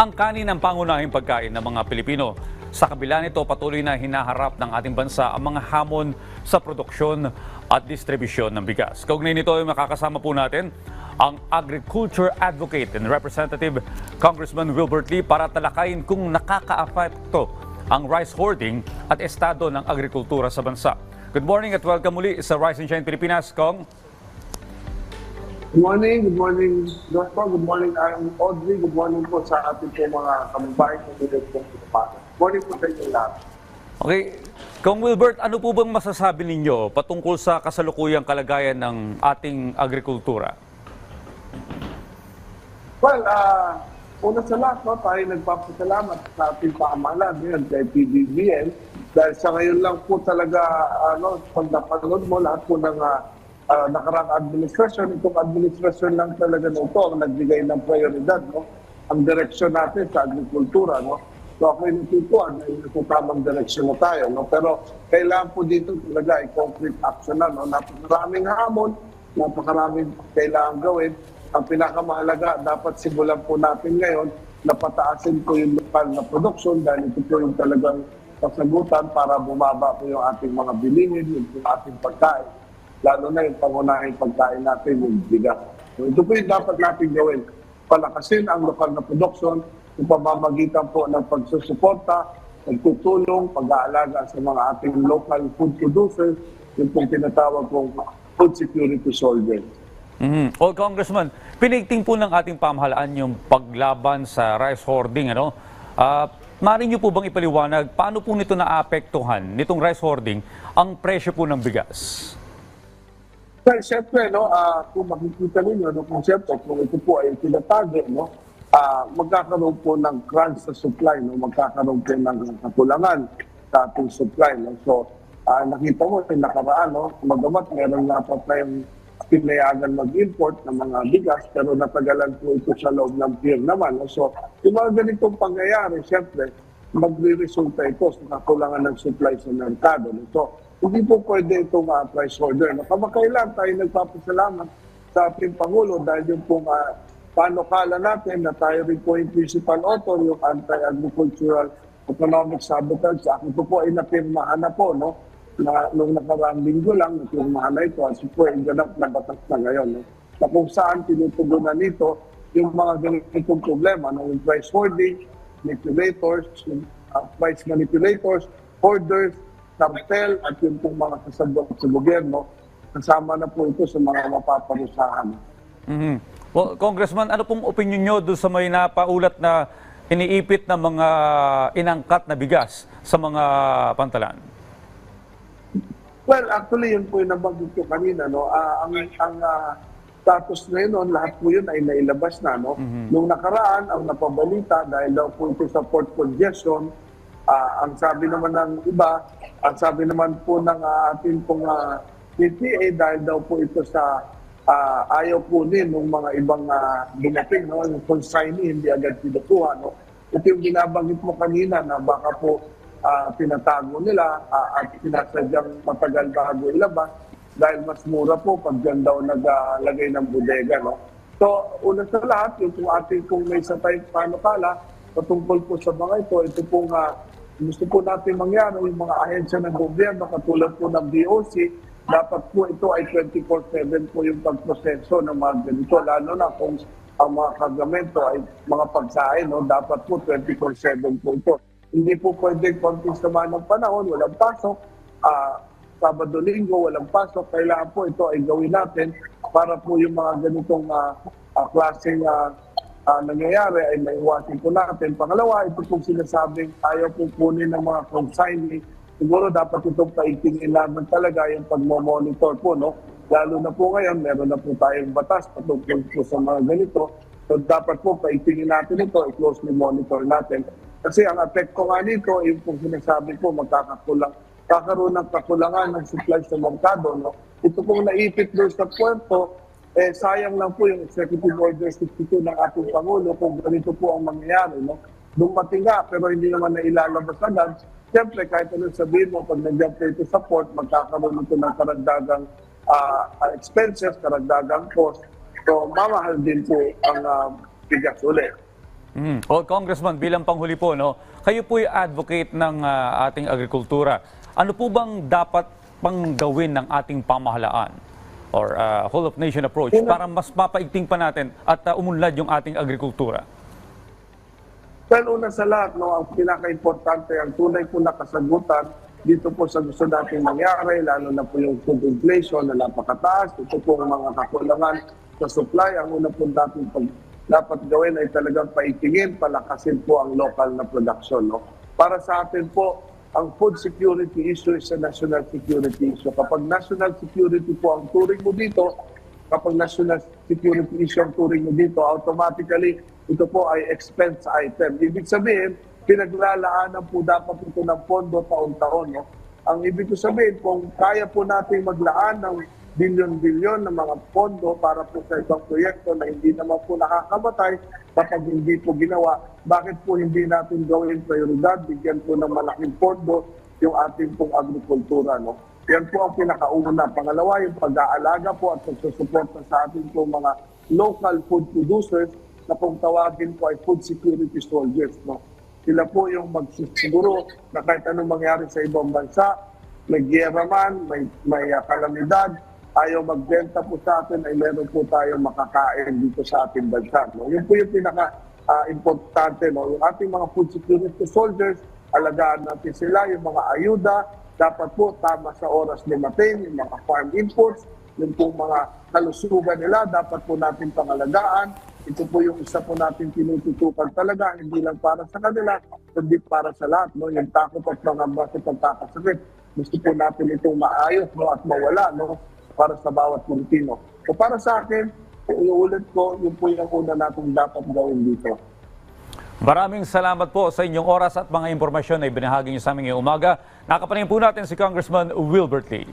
ang kanin ang pangunahing pagkain ng mga Pilipino. Sa kabila nito, patuloy na hinaharap ng ating bansa ang mga hamon sa produksyon at distribusyon ng bigas. Kaugnay nito ay makakasama po natin ang Agriculture Advocate and Representative Congressman Wilbert Lee para talakayin kung nakakaapekto ang rice hoarding at estado ng agrikultura sa bansa. Good morning at welcome muli sa Rice and Shine Pilipinas, Kong. Good morning, good morning, Dr. Good morning, I'm Audrey. Good morning po sa ating po mga kababayan ng Minute po Good morning po sa inyo lahat. Okay, Kong Wilbert, ano po bang masasabi ninyo patungkol sa kasalukuyang kalagayan ng ating agrikultura? Well, ah, una sa lahat, no, tayo nagpapasalamat sa ating paamalan ngayon kay PBBM dahil sa ngayon lang po talaga, ano, pag napanood mo lahat po ng uh, nakarang administrasyon, itong administrasyon lang talaga na ito ang nagbigay ng prioridad, no? ang direksyon natin sa agrikultura. No? So ako yung natutuwa dahil nasa tamang direksyon na tayo. No? Pero kailangan po dito talaga ay concrete action na. No? Napakaraming hamon, napakaraming kailangan gawin. Ang pinakamahalaga, dapat simulan po natin ngayon na pataasin po yung lokal na production dahil ito po yung talagang kasagutan para bumaba po yung ating mga bilihin, yung ating pagkain. Lalo na yung pangunahing pagkain natin, yung bigas. So ito po yung dapat natin gawin. Palakasin ang lokal na production sa pamamagitan po ng pagsusuporta, pagtutulong, pag-aalaga sa mga ating local food producers, yung pong tinatawag kong food security soldiers. Mhm. O Congressman, pinigting po ng ating pamahalaan yung paglaban sa rice hoarding. Ano? Ah, Mari niyo po bang ipaliwanag paano po nito naapektuhan, nitong rice hoarding, ang presyo po ng bigas? Well, siyempre, no, ah, kung makikita ninyo, no, kung siyempre, kung ito po ay tinatago, no, ah, magkakaroon po ng crunch sa supply, no, magkakaroon po ng kakulangan sa ating supply. No. So, ah, nakita mo, yung nakaraan, no, magamat meron na pa tayong pinayagan mag-import ng mga bigas, pero natagalan po ito sa loob ng pier naman. No. So, yung mga ganitong pangyayari, siyempre, magre-resulta ito sa kakulangan ng supply sa merkado. No. So, hindi po pwede itong uh, price order. No? Kamakailan tayo nagpapasalamat sa ating Pangulo dahil yung pong uh, panukala natin na tayo rin po yung principal author, yung anti-agricultural economic sabotage. Ako po ay napirmahan na po, no? Na, nung nakaraang linggo lang, napirmahan na ito. At po ay ganap na batas na ngayon. No? Na kung saan tinutugunan nito yung mga ganitong problema, no? yung price hoarding, manipulators, yung uh, price manipulators, hoarders, cartel at yung pong mga kasabot sa gobyerno, kasama na po ito sa mga mapaparusahan. Mhm. Well, Congressman, ano pong opinion nyo doon sa may napaulat na iniipit na mga inangkat na bigas sa mga pantalan? Well, actually, yun po yung nabanggit ko kanina. No? Ah, ang ang ah, status na yun, lahat po yun ay nailabas na. No? Nung nakaraan, ang napabalita, dahil daw po ito sa port congestion, ah, ang sabi naman ng iba, ang sabi naman po ng ah, ating pong uh, PTA, dahil daw po ito sa ah, ayaw po din ng mga ibang uh, dumating, no? yung consignee, hindi agad pinukuha. No? Ito yung binabanggit mo kanina na baka po ah, tinatago nila ah, at sinasadyang matagal bago ilabas dahil mas mura po pag dyan daw naglagay ng bodega. No? So, una sa lahat, yung kung ating kung may sa tayong panukala, patungkol po sa mga ito, ito pong ah, gusto po natin mangyari, yung mga ahensya ng gobyerno, katulad po ng DOC, dapat po ito ay 24-7 po yung pagproseso ng mga ganito, lalo na kung ang mga kagamento ay mga pagsain, no? dapat po 24-7 po ito. Hindi po pwedeng konting sama ng panahon, walang pasok, ah, Sabado, Linggo, walang pasok. Kailangan po ito ay gawin natin para po yung mga ganitong uh, uh, klaseng uh, uh, nangyayari ay maiwasin po natin. Pangalawa, ito pong sinasabing ayaw po kunin ng mga consignee. Siguro dapat itong paikingin naman talaga yung pagmamonitor po, no? Lalo na po ngayon, meron na po tayong batas patungkol po sa mga ganito. So dapat po paikingin natin ito, i-closely monitor natin. Kasi ang epekto nga nito, yung pong sinasabi po, magkakakulang kakaroon ng kakulangan ng supply sa merkado. No? Ito pong naipit doon sa puerto, eh, sayang lang po yung Executive Order 62 ng ating Pangulo kung ganito po ang mangyayari. No? Dumating nga, pero hindi naman na ilalabas agad. Siyempre, kahit anong sabihin mo, pag nandiyan po ito sa port, magkakaroon ito ng karagdagang uh, expenses, karagdagang cost. So, mamahal din po ang uh, bigas ulit. Mm. Well, Congressman, bilang panghuli po, no, kayo po advocate ng ah, ating agrikultura. Ano po bang dapat pang gawin ng ating pamahalaan or ah, whole of nation approach para mas mapaigting pa natin at ah, umunlad yung ating agrikultura? Well, una sa lahat, no, ang pinaka-importante, ang tunay po na kasagutan dito po sa gusto natin mangyari, lalo na po yung food inflation na napakataas, ito po ang mga kakulangan sa supply. Ang una po natin pag dapat gawin ay talagang paitingin, palakasin po ang local na production. No? Para sa atin po, ang food security issue is a national security issue. Kapag national security po ang turing mo dito, kapag national security issue ang turing mo dito, automatically ito po ay expense item. Ibig sabihin, pinaglalaanan po dapat ito ng pondo taon-taon. No? Ang ibig ko sabihin, kung kaya po natin maglaan ng bilyon-bilyon ng mga pondo para po sa ibang proyekto na hindi naman po nakakamatay kapag hindi po ginawa, bakit po hindi natin gawin prioridad, bigyan po ng malaking pondo yung ating pong agrikultura. No? Yan po ang pinakauna. Pangalawa, yung pag-aalaga po at pagsusuporta sa ating po mga local food producers na kung tawagin po ay food security soldiers. No? Sila po yung magsisiguro na kahit anong mangyari sa ibang bansa, may giyera man, may, may uh, kalamidad, ayaw magbenta po sa atin ay meron po tayong makakain dito sa ating bansa. No? Yun po yung pinaka-importante. no? Yung ating mga food security soldiers, alagaan natin sila, yung mga ayuda, dapat po tama sa oras dumating, yung mga farm imports, yung po mga kalusugan nila, dapat po natin pangalagaan. Ito po yung isa po natin tinututukan talaga, hindi lang para sa kanila, kundi para sa lahat. No? Yung takot at mga bakit pagkakasakit. Gusto po natin itong maayos no? at mawala no? Para sa bawat Pilipino. So para sa akin, iuulit ko, yun po yung una natin dapat gawin dito. Maraming salamat po sa inyong oras at mga impormasyon na ibinahagi niyo sa aming umaga. Nakapanayam po natin si Congressman Wilbert Lee.